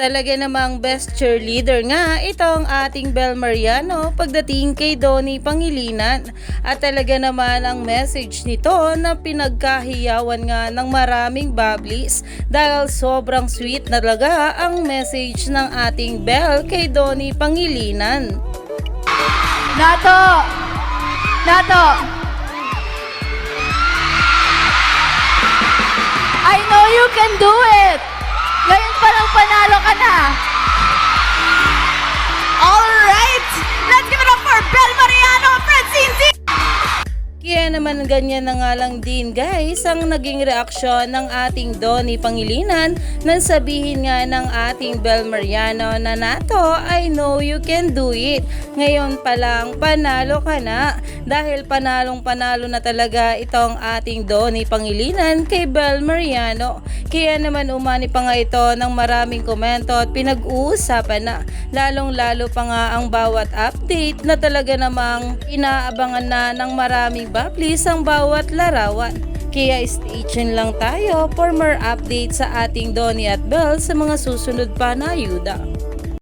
Talaga namang best cheerleader nga itong ating Bel Mariano pagdating kay Donnie Pangilinan. At talaga naman ang message nito na pinagkahiyawan nga ng maraming bablis dahil sobrang sweet na talaga ang message ng ating Bel kay Donnie Pangilinan. Nato! Nato! I know you can do it! Ngayon pa lang panalo Kaya naman ganyan na nga lang din guys ang naging reaksyon ng ating Donnie Pangilinan nang sabihin nga ng ating Bel Mariano na nato I know you can do it. Ngayon pa lang panalo ka na dahil panalong panalo na talaga itong ating Donnie Pangilinan kay Bel Mariano. Kaya naman umani pa nga ito ng maraming komento at pinag-uusapan na lalong lalo pa nga ang bawat update na talaga namang inaabangan na ng maraming bablis ang bawat larawan. Kaya stay tuned lang tayo for more updates sa ating Donnie at Belle sa mga susunod pa na ayuda.